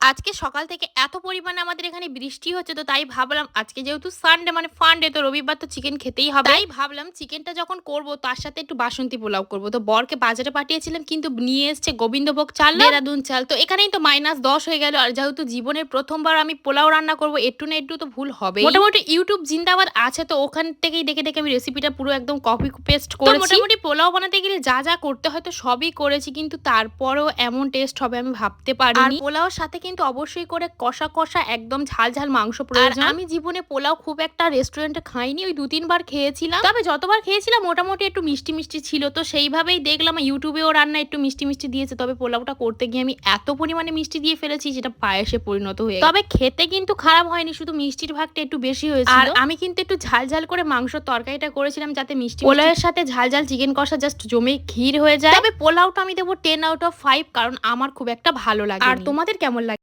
আজকে সকাল থেকে এত পরিমাণে আমাদের এখানে বৃষ্টি হচ্ছে তো তাই ভাবলাম আজকে যেহেতু সানডে মানে ফান্ডে তো রবিবার তো চিকেন খেতেই হবে। তাই? ভাবলাম চিকেনটা যখন করব তার সাথে একটু বাসন্তী পোলাও করব। তো বরকে বাজারে পাঠিয়েছিলাম কিন্তু নিয়ে এসছে গোবিন্দভোগ চাল দেরাদুন চাল। তো এখানেই তো মাইনাস দশ হয়ে গেল আর যেহেতু জীবনের প্রথমবার আমি পোলাও রান্না করব একটু না একটু তো ভুল হবে মোটামুটি ইউটিউব জিন্দাবাদ আছে তো ওখান থেকেই দেখে দেখে আমি রেসিপিটা পুরো একদম কপি পেস্ট করে মোটামুটি পোলাও বানাতে গেলে যা যা করতে হয় তো সবই করেছি কিন্তু তারপরেও এমন টেস্ট হবে আমি ভাবতে আর পোলাওর সাথে কিন্তু অবশ্যই করে কষা কষা একদম ঝাল ঝাল মাংস প্রয়োজন। আমি জীবনে পোলাও খুব একটা রেস্টুরেন্টে খাইনি ওই দু তিনবার খেয়েছিলাম। তবে যতবার খেয়েছিলাম মোটামুটি একটু মিষ্টি মিষ্টি ছিল। তো সেইভাবেই দেখলাম ইউটিউবেও রান্না একটু মিষ্টি মিষ্টি দিয়েছে। তবে পোলাওটা করতে গিয়ে আমি এত পরিমাণে মিষ্টি দিয়ে ফেলেছি যেটা পায়েসে পরিণত হয়ে তবে খেতে কিন্তু খারাপ হয়নি শুধু মিষ্টির ভাগটা একটু বেশি হয়েছিল। আর আমি কিন্তু একটু ঝাল ঝাল করে মাংস তরকারিটা করেছিলাম যাতে মিষ্টি পোলাওয়ের সাথে ঝাল ঝাল চিকেন কষা জাস্ট জমে ক্ষীর হয়ে যায়। তবে পোলাওটা আমি দেবো টেন আউট অফ ফাইভ কারণ আমার খুব একটা ভালো লাগে আর তোমাদের কেমন লাগে?